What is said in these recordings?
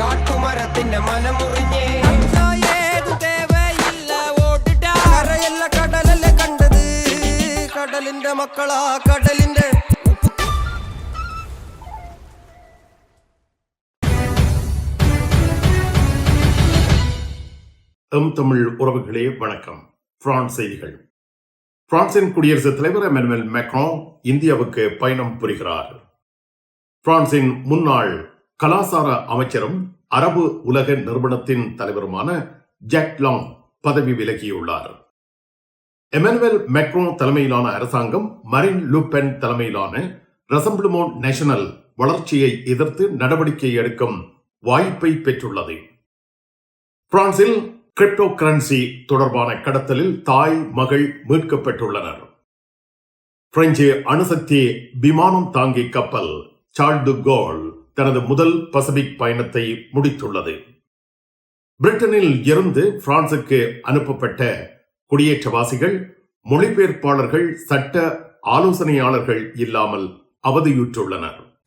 കാട്ടുമരത്തിന്റെ മനമുറിഞ്ഞേ ഏതു തേവയില്ല ഓടിട്ടാ കരയല്ല കടലല്ല കണ്ടത് കടലിന്റെ മക്കളാ കടലിന്റെ எம் தமிழ் உறவுகளே வணக்கம் பிரான்ஸ் செய்திகள் பிரான்சின் குடியரசுத் தலைவர் எமனுவல் மேக்ரோ இந்தியாவுக்கு பயணம் புரிகிறார் பிரான்சின் முன்னாள் கலாசார அமைச்சரும் அரபு உலக நிறுவனத்தின் தலைவருமான ஜாக் லாங் பதவி விலகியுள்ளார். எமனுவல் மேக்ரோ தலைமையிலான அரசாங்கம் மரின் லூபென் தலைமையிலான ரசம்பிளமோன் நேஷனல் வளர்ச்சியை எதிர்த்து நடவடிக்கை எடுக்கும் வாய்ப்பை பெற்றுள்ளது. பிரான்சில் கிரிப்டோ கரன்சி தொடர்பான கடத்தலில் தாய் மகள் மீட்கப்பட்டுள்ளனர் பிரெஞ்சு அணுசக்தி விமானம் தாங்கி கப்பல் சார்ல் கோல் தனது முதல் பசிபிக் பயணத்தை முடித்துள்ளது. பிரிட்டனில் இருந்து பிரான்சுக்கு அனுப்பப்பட்ட குடியேற்றவாசிகள் மொழிபெயர்ப்பாளர்கள் சட்ட ஆலோசனையாளர்கள் இல்லாமல் அவதியுற்றுள்ளனர்.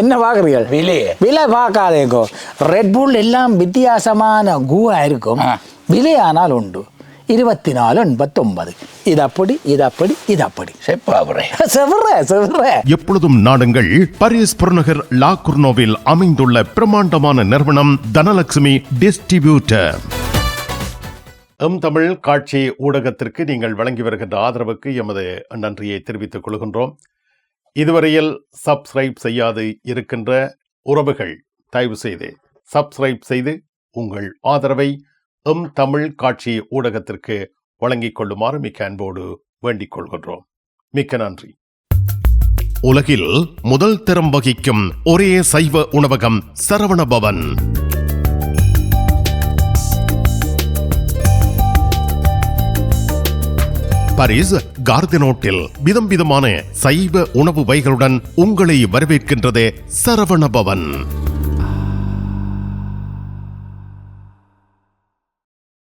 என்ன பார்க்குறீர்கள்? விலையே விலை பார்க்காதேங்கோ ரெட் புல் எல்லாம் வித்தியாசமான கூவா இருக்கும். விலை ஆனால் உண்டு. இருபத்தி நாலு எண்பத்தொன்பது. இது அப்படி இது அப்படி இது அப்படி. எப்பொழுதும் நாடுங்கள் பாரிஸ் புறநகர் லா குர்னோவில் அமைந்துள்ள பிரம்மாண்டமான நிறுவனம் தனலட்சுமி டிஸ்ட்ரிபியூட்டர். எம் தமிழ் காட்சி ஊடகத்திற்கு நீங்கள் வழங்கி வருகின்ற ஆதரவுக்கு எமது நன்றியை தெரிவித்துக் கொள்கின்றோம். இதுவரையில் சப்ஸ்கிரைப் செய்யாது இருக்கின்ற உறவுகள் தயவு செய்து சப்ஸ்கிரைப் செய்து உங்கள் ஆதரவை எம் தமிழ் காட்சி ஊடகத்திற்கு வழங்கிக் கொள்ளுமாறு மிக்க அன்போடு வேண்டிக் கொள்கின்றோம். மிக்க நன்றி. உலகில் முதல் தரம் வகிக்கும் ஒரே சைவ உணவகம் சரவணபவன். பாரிஸ் கார்தினோட்டில் விதம் விதமான சைவ உணவு வகைகளுடன் உங்களை வரவேற்கின்றது சரவணபவன்.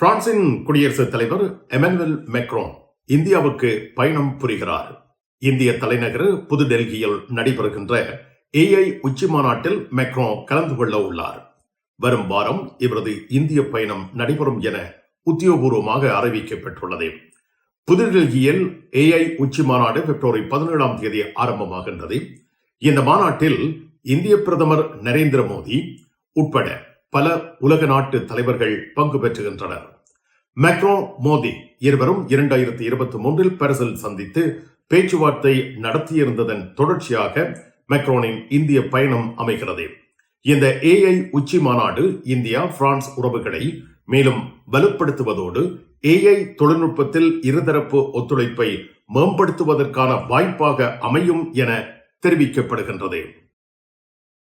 பிரான்சின் குடியரசுத் தலைவர் எமனுவல் மெக்ரோன் இந்தியாவுக்கு பயணம் புரிகிறார். இந்திய தலைநகர் புதுடெல்லியில் நடைபெறுகின்ற ஏஐ உச்சி மாநாட்டில் மெக்ரோ கலந்து கொள்ள உள்ளார். வரும் வாரம் இவரது இந்திய பயணம் நடைபெறும் என உத்தியோகபூர்வமாக அறிவிக்கப்பட்டுள்ளது. புதுடெல்லியில் ஏஐ உச்சி மாநாடு பிப்ரவரி பதினேழாம் தேதி ஆரம்பமாகின்றது. இந்த மாநாட்டில் இந்திய பிரதமர் நரேந்திர மோடி உட்பட பல உலக நாட்டு தலைவர்கள் பங்கு பெற்றுகின்றனர். மேக்ரோ மோடி இருவரும் இரண்டாயிரத்தி இருபத்தி மூன்றில் பாரிஸில் சந்தித்து பேச்சுவார்த்தை நடத்தியிருந்ததன் தொடர்ச்சியாக மெக்ரோனின் இந்திய பயணம் அமைகிறது. இந்த ஏஐ உச்சி மாநாடு இந்தியா பிரான்ஸ் உறவுகளை மேலும் வலுப்படுத்துவதோடு ஏஐ தொழில்நுட்பத்தில் இருதரப்பு ஒத்துழைப்பை மேம்படுத்துவதற்கான வாய்ப்பாக அமையும் என தெரிவிக்கப்படுகின்றது.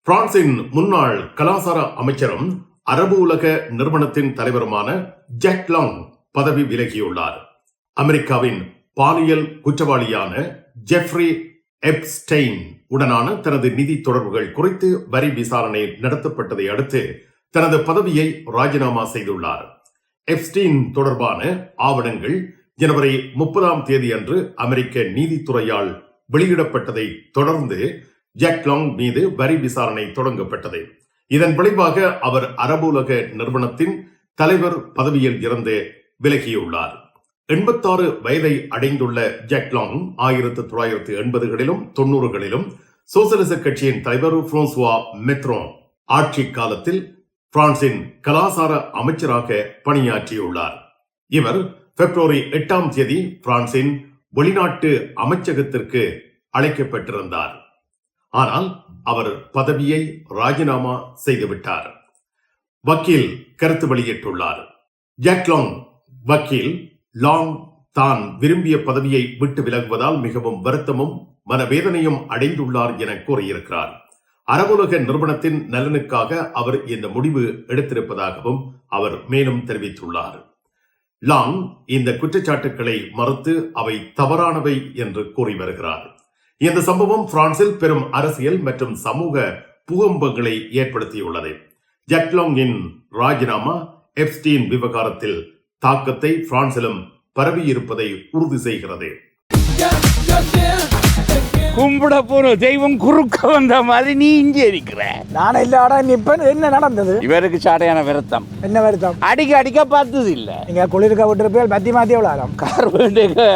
பிரான்சின் முன்னாள் கலாசார அமைச்சரும் அரபு உலக நிறுவனத்தின் தலைவருமான ஜாக் லாங் பதவி விலகியுள்ளார். அமெரிக்காவின் பாலியல் குற்றவாளியான ஜெஃப்ரி எப்ஸ்டெயின் உடனான தனது நிதி தொடர்புகள் குறித்து வரி விசாரணை நடத்தப்பட்டதை அடுத்து தனது பதவியை ராஜினாமா செய்துள்ளார். எப்ஸ்டீன் தொடர்பான ஆவணங்கள் ஜனவரி முப்பதாம் தேதி அன்று அமெரிக்க நீதித்துறையால் வெளியிடப்பட்டதை தொடர்ந்து ஜாக் லாங் மீது வரி விசாரணை தொடங்கப்பட்டது. இதன் விளைவாக அவர் அரபுலக நிறுவனத்தின் தலைவர் பதவியில் இருந்து விலகியுள்ளார். எண்பத்தாறு வயதை அடைந்துள்ள ஜாக்லாங் ஆயிரத்து தொள்ளாயிரத்து எண்பதுகளிலும் தொண்ணூறுகளிலும் சோசலிச கட்சியின் தலைவர் புரோன்சுவா மெத்ரோ ஆட்சி காலத்தில் பிரான்சின் கலாசார அமைச்சராக பணியாற்றியுள்ளார். இவர் பிப்ரவரி எட்டாம் தேதி பிரான்சின் வெளிநாட்டு அமைச்சகத்திற்கு அழைக்கப்பட்டிருந்தார். ஆனால் அவர் பதவியை ராஜினாமா செய்துவிட்டார். வக்கீல் கருத்து வெளியிட்டுள்ளார். ஜாக்லாங் வக்கீல் லாங் தான் விரும்பிய பதவியை விட்டு விலகுவதால் மிகவும் வருத்தமும் மனவேதனையும் அடைந்துள்ளார் என கூறியிருக்கிறார். அரபுலக நிறுவனத்தின் நலனுக்காக அவர் இந்த முடிவு எடுத்திருப்பதாகவும் அவர் மேலும் தெரிவித்துள்ளார். லாங் இந்த குற்றச்சாட்டுக்களை மறுத்து அவை தவறானவை என்று கூறி வருகிறார். இந்த சம்பவம் பிரான்சில் பெரும் அரசியல் மற்றும் சமூக பூகம்பங்களை ஏற்படுத்தியுள்ளது. ஜக்லாங்கின் ராஜினாமா எப்ஸ்டீன் விவகாரத்தில் தாக்கத்தை பிரான்சிலும் பரவியிருப்பதை உறுதி செய்கிறது. கும்பிட போற தெய்வம் குறுக்க வந்த மாதிரி நீ இங்கே இருக்கிற. நான் இல்லாடா நிப்பேன் என்ன நடந்தது? இவருக்கு சாடையான விரத்தம். என்ன வருத்தம்? அடிக்க அடிக்க பார்த்தது இல்ல நீங்க குளிர்க்க விட்டுருப்பேன் மத்தி மாத்தி விளாடம். கார் வேண்டிய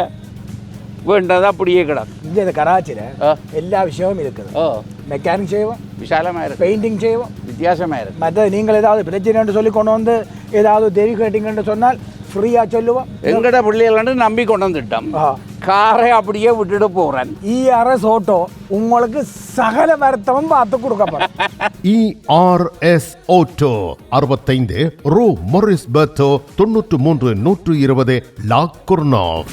வேண்டது அப்படியே இங்க இந்த கராச்சியில ஆ. எல்லா விஷயமும் இருக்குது ஓ மெக்கானிக் செய்வோம் விசாலமா இருக்கு பெயிண்டிங் செய்வோம் வித்தியாசமா இருக்கு மற்ற நீங்கள் ஏதாவது பிரச்சனைன்னு சொல்லி கொண்டு வந்து ஏதாவது தெரி கேட்டீங்கன்னு சொன்னால் ஃப்ரீயாக சொல்லுவோம் எங்கட பிள்ளைகள் நம்பி கொண்டு வந்துட்டோம் ஆ. காரை அப்படியே விட்டுட்டு போறேன் இஆர்எஸ் ஓட்டோ உங்களுக்கு சகல வருத்தமும் பார்த்து கொடுக்கப்படும் இஆர்எஸ் ஓட்டோ அறுபத்தைந்து ரூ மொரிஸ் பெர்த்தோ தொன்னூற்று மூன்று நூற்று இருபது லா குர்னாவ்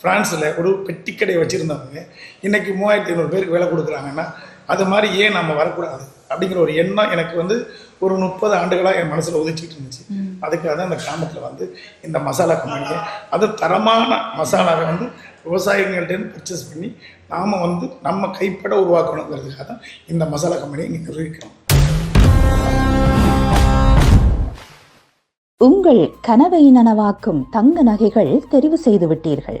ஃப்ரான்ஸில் ஒரு பெட்டி கடையை வச்சுருந்தவங்க. இன்னைக்கு மூவாயிரத்தி ஐநூறு பேருக்கு வேலை கொடுக்குறாங்கன்னா அது மாதிரி ஏன் நம்ம வரக்கூடாது? அப்படிங்கிற ஒரு எண்ணம் எனக்கு வந்து ஒரு முப்பது ஆண்டுகளாக என் மனசில் உதிச்சிட்டு இருந்துச்சு. அதுக்காக தான் இந்த கிராமத்தில் வந்து இந்த மசாலா கம்பெனியை அது தரமான மசாலாவை வந்து விவசாயிகள்கிட்ட பர்ச்சேஸ் பண்ணி நாம் வந்து நம்ம கைப்பட உருவாக்கணுங்கிறதுக்காக தான் இந்த மசாலா கம்பெனியை இங்கே நிர்வகிக்கிறோம். உங்கள் கனவை நனவாக்கும் தங்க நகைகள் தெரிவு செய்து விட்டீர்கள்.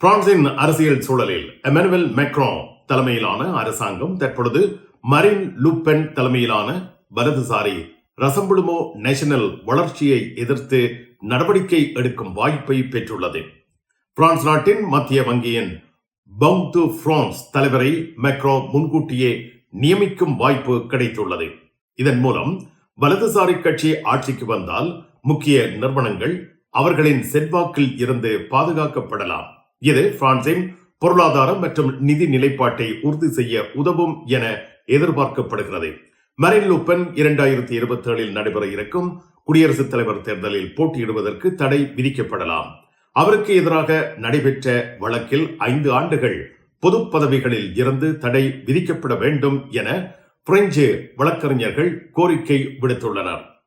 பிரான்சின் அரசியல் சூழலில் எமனுவல் மெக்ரோ தலைமையிலான அரசாங்கம் தற்பொழுது மரின் லூப்பென் தலைமையிலான வலதுசாரி ரசம்புளுமோ நேஷனல் வளர்ச்சியை எதிர்த்து நடவடிக்கை எடுக்கும் வாய்ப்பை பெற்றுள்ளது. பிரான்ஸ் நாட்டின் மத்திய வங்கியின் பங் டு பிரான்ஸ் தலைவரை மெக்ரோ முன்கூட்டியே நியமிக்கும் வாய்ப்பு கிடைத்துள்ளது. இதன் மூலம் வலதுசாரி கட்சி ஆட்சிக்கு வந்தால் முக்கிய நிறுவனங்கள் அவர்களின் செல்வாக்கில் இருந்து பாதுகாக்கப்படலாம். இது பிரான்சின் பொருளாதாரம் மற்றும் நிதி நிலைப்பாட்டை உறுதி செய்ய உதவும் என எதிர்பார்க்கப்படுகிறது. மரின் லூப்பன் இரண்டாயிரத்தி இருபத்தி ஏழில் நடைபெற இருக்கும் குடியரசுத் தலைவர் தேர்தலில் போட்டியிடுவதற்கு தடை விதிக்கப்படலாம். அவருக்கு எதிராக நடைபெற்ற வழக்கில் ஐந்து ஆண்டுகள் பொது பதவிகளில் இருந்து தடை விதிக்கப்பட வேண்டும் என பிரெஞ்சு வழக்கறிஞர்கள் கோரிக்கை விடுத்துள்ளனர்.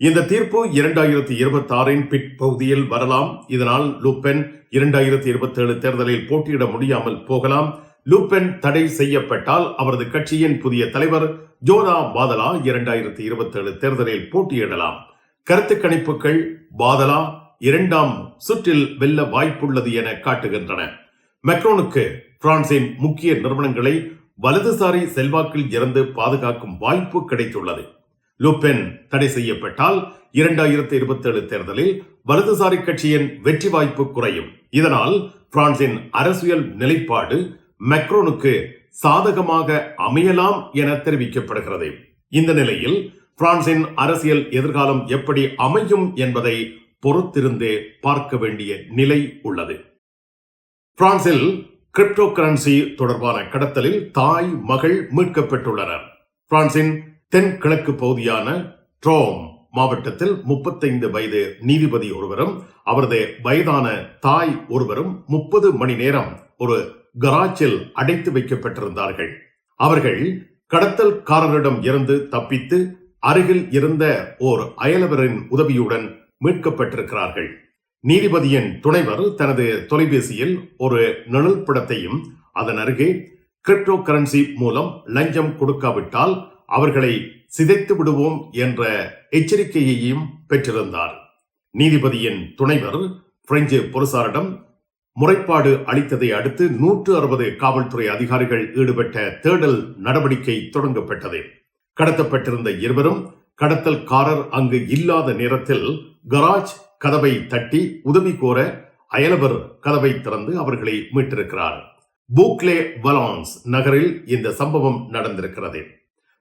இந்த தீர்ப்பு இரண்டாயிரத்தி இருபத்தி ஆறின் பிற்பகுதியில் வரலாம். இதனால் லூப்பென் இரண்டாயிரத்தி இருபத்தி ஏழு தேர்தலில் போட்டியிட முடியாமல் போகலாம். லூப்பென் தடை செய்யப்பட்டால் அவரது கட்சியின் புதிய தலைவர் ஜோனா பாதலா இரண்டாயிரத்தி இருபத்தி ஏழு தேர்தலில் போட்டியிடலாம். கருத்து கணிப்புகள் பாதலா இரண்டாம் சுற்றில் வெல்ல வாய்ப்புள்ளது என காட்டுகின்றன. மெக்ரோனுக்கு பிரான்சின் முக்கிய நிறுவனங்களை வலதுசாரி செல்வாக்கில் இருந்து பாதுகாக்கும் வாய்ப்பு கிடைத்துள்ளது. லுபென் தடை செய்யப்பட்டால் இரண்டாயிரத்தி இருபத்தி ஏழு தேர்தலில் வலதுசாரி கட்சியின் வெற்றி வாய்ப்பு குறையும். இதனால் பிரான்சின் அரசியல் நிலைப்பாடு மெக்ரோனுக்கு சாதகமாக அமையலாம் என தெரிவிக்கப்படுகிறது. இந்த நிலையில் பிரான்சின் அரசியல் எதிர்காலம் எப்படி அமையும் என்பதை பொறுத்திருந்தே பார்க்க வேண்டிய நிலை உள்ளது. பிரான்சில் கிரிப்டோ கரன்சி தொடர்பான கடத்தலில் தாய் மகள் மீட்கப்பட்டுள்ளனர். பிரான்சின் தென்கிழக்கு பகுதியான ட்ரோம் மாவட்டத்தில் முப்பத்தைந்து வயது நீதிபதி ஒருவரும் அவரது வயதான தாய் ஒருவரும் முப்பது மணி நேரம் ஒரு கராச்சில் அடைத்து வைக்கப்பட்டிருந்தார்கள். அவர்கள் கடத்தல்காரரிடம் இருந்து தப்பித்து அருகில் இருந்த ஓர் அயலவரின் உதவியுடன் மீட்கப்பட்டிருக்கிறார்கள். நீதிபதியின் துணைவர் தனது தொலைபேசியில் ஒரு நிழல் படத்தையும் அதன் அருகே கிரிப்டோ கரன்சி மூலம் லஞ்சம் கொடுக்காவிட்டால் அவர்களை சிதைத்து விடுவோம் என்ற எச்சரிக்கையையும் பெற்றிருந்தார். நீதிபதியின் துணைவர் பிரெஞ்சு பொலிசாரிடம் முறைப்பாடு அளித்ததை அடுத்து நூற்று அறுபது காவல்துறை அதிகாரிகள் ஈடுபட்ட தேடல் நடவடிக்கை தொடங்கப்பட்டது. கடத்தப்பட்டிருந்த இருவரும் கடத்தல்காரர் அங்கு இல்லாத நேரத்தில் கராஜ் கதவை தட்டி உதவி கோர அயலவர் கதவை திறந்து அவர்களை மீட்டிருக்கிறார். பூக்லே வலான்ஸ் நகரில் இந்த சம்பவம் நடந்திருக்கிறது.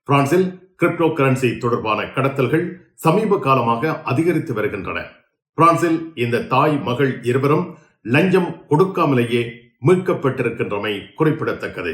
பிரான்சில் கிரிப்டோ கரன்சி தொடர்பான கடத்தல்கள் சமீப காலமாக அதிகரித்து வருகின்றன. பிரான்சில் இந்த தாய் மகள் இருவரும் லஞ்சம் கொடுக்காமலேயே மீட்கப்பட்டிருக்கின்றமை குறிப்பிடத்தக்கது.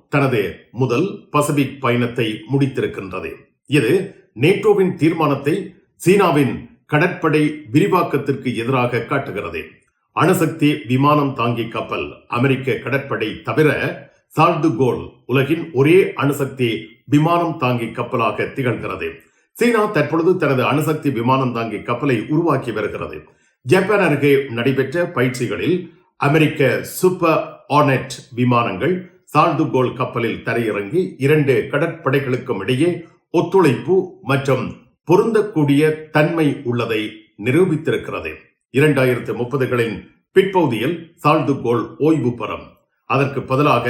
தனது முதல் பசிபிக் பயணத்தை முடித்திருக்கின்றது. இது நேட்டோவின் தீர்மானத்தை சீனாவின் கடற்படை விரிவாக்கத்திற்கு எதிராக காட்டுகிறது. அணுசக்தி விமானம் தாங்கி கப்பல் அமெரிக்க கடற்படை தவிர சால்டு கோல் உலகின் ஒரே அணுசக்தி விமானம் தாங்கி கப்பலாக திகழ்கிறது. சீனா தற்பொழுது தனது அணுசக்தி விமானம் தாங்கி கப்பலை உருவாக்கி வருகிறது. ஜப்பான் அருகே நடைபெற்ற பயிற்சிகளில் அமெரிக்க சூப்பர் ஆனெட் விமானங்கள் சால்துகோல் கப்பலில் தரையிறங்கி இரண்டு கடற்படைகளுக்கும் இடையே ஒத்துழைப்பு மற்றும் பொருந்தக்கூடிய தன்மை உள்ளதை நிரூபித்திருக்கிறது. இரண்டாயிரத்து முப்பதுகளின் பிற்பகுதியில் சால்துகோல் ஓய்வு பெறும். அதற்கு பதிலாக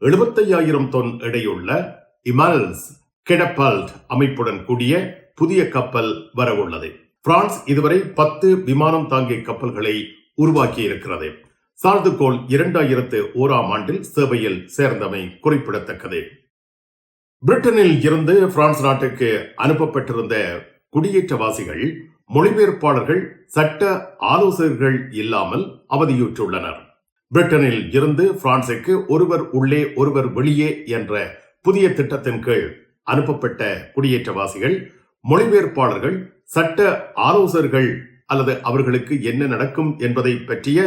எழுபத்தையாயிரம் தொன் எடையுள்ள இமால்ஸ் கெடப்பால்ட் அமைப்புடன் கூடிய புதிய கப்பல் வரவுள்ளது. பிரான்ஸ் இதுவரை பத்து விமானம் தாங்கிய கப்பல்களை உருவாக்கி இருக்கிறது சார்துகோல் இரண்டாயிரத்து ஓராம் ஆண்டில் சேவையில் சேர்ந்தமை குறிப்பிடத்தக்கது. பிரிட்டனில் இருந்து பிரான்ஸ் நாட்டுக்கு அனுப்பப்பட்டிருந்த குடியேற்றவாசிகள் மொழிபெயர்ப்பாளர்கள் சட்ட ஆலோசகர்கள் இல்லாமல் அவதியுற்றுள்ளனர். பிரிட்டனில் இருந்து பிரான்சுக்கு ஒருவர் உள்ளே ஒருவர் வெளியே என்ற புதிய திட்டத்தின் கீழ் அனுப்பப்பட்ட குடியேற்றவாசிகள் மொழிபெயர்ப்பாளர்கள் சட்ட ஆலோசகர்கள் அல்லது அவர்களுக்கு என்ன நடக்கும் என்பதை பற்றிய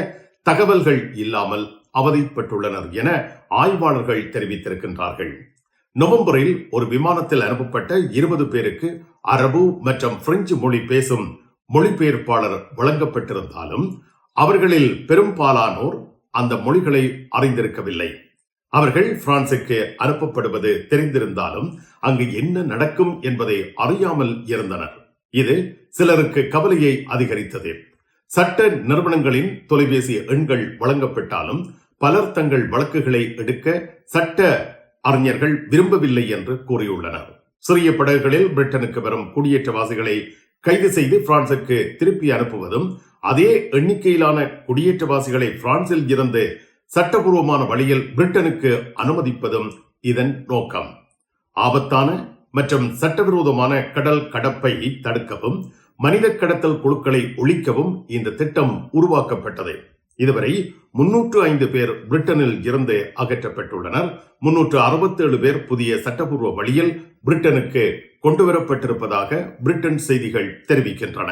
தகவல்கள் இல்லாமல் அவதிப்பட்டுள்ளனர் என ஆய்வாளர்கள் தெரிவித்திருக்கின்றார்கள். நவம்பரில் ஒரு விமானத்தில் அனுப்பப்பட்ட இருபது பேருக்கு அரபு மற்றும் பிரெஞ்சு மொழி பேசும் மொழிபெயர்ப்பாளர் வழங்கப்பட்டிருந்தாலும் அவர்களில் பெரும்பாலானோர் அந்த மொழிகளை அறிந்திருக்கவில்லை. அவர்கள் பிரான்சுக்கு அனுப்பப்படுவது தெரிந்திருந்தாலும் அங்கு என்ன நடக்கும் என்பதை அறியாமல் இருந்தனர். இது சிலருக்கு கவலையை அதிகரித்தது. சட்ட நிறுவனங்களின் தொலைபேசி எண்கள் வழங்கப்பட்டாலும் பலர் தங்கள் வழக்குகளை எடுக்க சட்ட அறிஞர்கள் விரும்பவில்லை என்று கூறியுள்ளனர். சிறிய படகுகளில் பிரிட்டனுக்கு வரும் குடியேற்றவாசிகளை கைது செய்து பிரான்சுக்கு திருப்பி அனுப்புவதும் அதே எண்ணிக்கையிலான குடியேற்றவாசிகளை பிரான்சில் இருந்து சட்டபூர்வமான வழியில் பிரிட்டனுக்கு அனுமதிப்பதும் இதன் நோக்கம். ஆபத்தான மற்றும் சட்டவிரோதமான கடல் கடப்பை தடுக்கவும் மனித கடத்தல் குழுக்களை ஒழிக்கவும் இந்த திட்டம் உருவாக்கப்பட்டது. இதுவரை முன்னூற்று ஐந்து பேர் பிரிட்டனில் இருந்து அகற்றப்பட்டுள்ளனர். முன்னூற்று அறுபத்தேழு பேர் புதிய சட்டபூர்வ வழியில் பிரிட்டனுக்கு கொண்டுவரப்பட்டிருப்பதாக பிரிட்டன் செய்திகள் தெரிவிக்கின்றன.